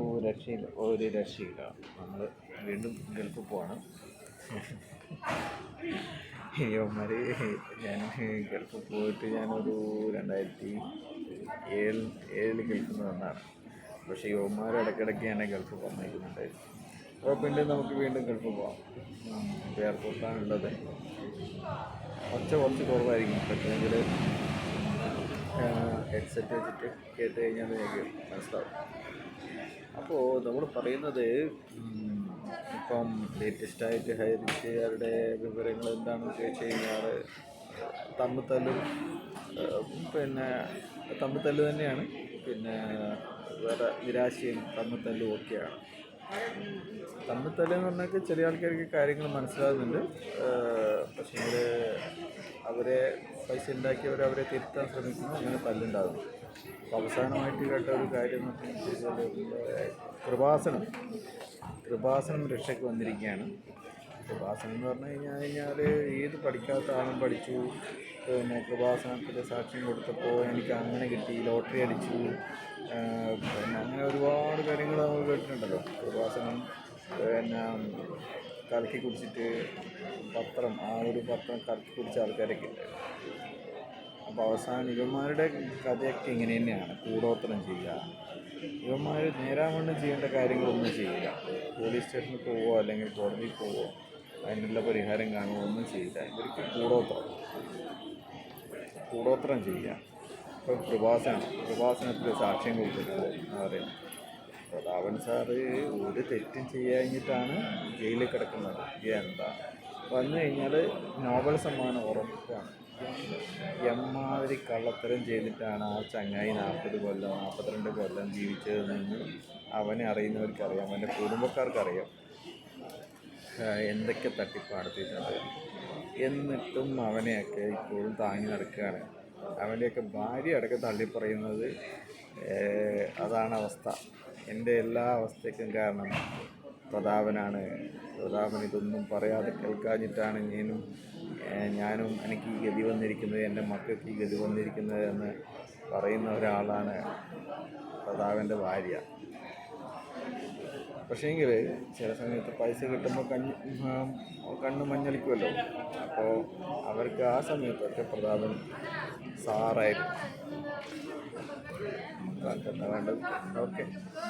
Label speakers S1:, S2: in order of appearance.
S1: ഒരു രക്ഷയില്ല ഒരു രക്ഷയില്ല. നമ്മൾ വീണ്ടും ഗൾഫിൽ പോവാണ്. ഇവന്മാർ ഞാൻ ഗൾഫിൽ പോയിട്ട് ഞാനൊരു രണ്ടായിരത്തി ഏഴ് ഏഴിൽ ഗൾഫിൽ നിന്ന് വന്നതാണ്. പക്ഷേ യുവന്മാർ ഇടയ്ക്കിടയ്ക്ക് എന്നെ ഗൾഫിൽ വന്നേക്കുന്നുണ്ട് അപ്പോൾ പിന്നെ നമുക്ക് വീണ്ടും ഗൾഫിൽ പോവാം. എയർപോർട്ടാണുള്ളത് ഒച്ച കുറച്ച് കുറവായിരിക്കും. പറ്റുമെങ്കിൽ ഹെഡ്സെറ്റ് വെച്ചിട്ട് കേട്ട് കഴിഞ്ഞാൽ എനിക്ക് മനസ്സിലാവും. അപ്പോൾ നമ്മൾ പറയുന്നത് ഇപ്പം ലേറ്റസ്റ്റായിട്ട് ഹരിച്ചവരുടെ വിവരങ്ങൾ എന്താണെന്ന് ചോദിച്ചു കഴിഞ്ഞാൽ തമ്മിൽ പിന്നെ തമ്മിൽ തന്നെയാണ്. പിന്നെ വേറെ നിരാശയും തമ്മിൽ ഒക്കെയാണ്. തമ്മിൽ തല്ല് എന്ന് പറഞ്ഞാൽ ചെറിയ ആൾക്കാർക്ക് കാര്യങ്ങൾ മനസ്സിലാകുന്നുണ്ട്. പക്ഷേ അവരെ പൈസ ഉണ്ടാക്കിയവർ അവരെ തിരുത്താൻ ശ്രമിക്കുന്നു അങ്ങനെ തല്ലുണ്ടാകുന്നു. അപ്പോൾ അവസാനമായിട്ട് കേട്ട ഒരു കാര്യം കൃപാസനം. കൃപാസനം രക്ഷയ്ക്ക് വന്നിരിക്കുകയാണ്. കൃപാസനം എന്ന് പറഞ്ഞു കഴിഞ്ഞാൽ കഴിഞ്ഞാൽ ഏത് പഠിക്കാത്ത ആളും പഠിച്ചു. പിന്നെ കൃപാസനത്തിൽ സാക്ഷ്യം കൊടുത്തപ്പോൾ എനിക്ക് അങ്ങനെ കിട്ടി ലോട്ടറി അടിച്ചു. പിന്നെ അങ്ങനെ ഒരുപാട് കാര്യങ്ങൾ നമ്മൾ കേട്ടിട്ടുണ്ടല്ലോ. കൃപാസനം പിന്നെ കലക്കി കുടിച്ചിട്ട് പത്രം ആ ഒരു പത്രം കലക്കി കുടിച്ച ആൾക്കാരൊക്കെ ഉണ്ട് അപ്പോൾ അവസാനം ഇവന്മാരുടെ കഥയൊക്കെ ഇങ്ങനെ തന്നെയാണ്. കൂടോത്രം ചെയ്യുക. ഇവന്മാർ നേരാവണ്ണം ചെയ്യേണ്ട കാര്യങ്ങളൊന്നും ചെയ്യില്ല. പോലീസ് സ്റ്റേഷനിൽ പോവോ അല്ലെങ്കിൽ കോടതിയിൽ പോവോ അതിനുള്ള പരിഹാരം കാണുമോ ഒന്നും ചെയ്യില്ല. ഇവർക്ക് കൂടോത്രം. കൂടോത്രം ചെയ്യുക. ഇപ്പം പ്രഭാസനം പ്രഭാസനത്തിൽ സാക്ഷ്യം കൊടുക്കുന്നത് എന്ന് പറയുന്നത്. പ്രതാപൻ സാറ് ഒരു തെറ്റും ചെയ്യാഞ്ഞിട്ടാണ് ജയിലിൽ കിടക്കുന്നത്. എന്താ വന്നു കഴിഞ്ഞാൽ നോബൽ സമ്മാനം ഉറപ്പാണ്. എമ്മാതിരി കള്ളത്തരം ചെയ്തിട്ടാണ് ആ ചങ്ങായി നാൽപ്പത് കൊല്ലം നാൽപ്പത്തിരണ്ട് കൊല്ലം ജീവിച്ചതെന്ന് അവനെ അറിയുന്നവർക്കറിയാം അവന്റെ കുടുംബക്കാർക്കറിയാം. എന്തൊക്കെ തട്ടിപ്പ് നടത്തിയിട്ടുണ്ട് എന്നിട്ടും അവനെയൊക്കെ ഇപ്പോഴും താങ്ങി നടക്കുകയാണ്. അവന്റെയൊക്കെ ഭാര്യ അടക്കം തള്ളിപ്പറയുന്നത് അതാണ് അവസ്ഥ. എന്റെ എല്ലാ അവസ്ഥയ്ക്കും കാരണം പ്രതാപനാണ്. പ്രതാപൻ ഇതൊന്നും പറയാതെ കേൾക്കാഞ്ഞിട്ടാണ് ഞാനും ഞാനും എനിക്ക് ഈ ഗതി വന്നിരിക്കുന്നത് എന്റെ മക്കൾക്ക് ഈ ഗതി വന്നിരിക്കുന്നത് എന്ന് പറയുന്ന ഒരാളാണ് പ്രതാപന്റെ ഭാര്യ. പക്ഷേങ്കിൽ ചില സമയത്ത് പൈസ കിട്ടുമ്പോൾ കണ്ണ് കണ്ണ് മഞ്ഞളിക്കുമല്ലോ. അപ്പോൾ അവർക്ക് ആ സമയത്തൊക്കെ പ്രതാപൻ സാറായിരുന്നു വേണ്ടത്? ഓക്കെ.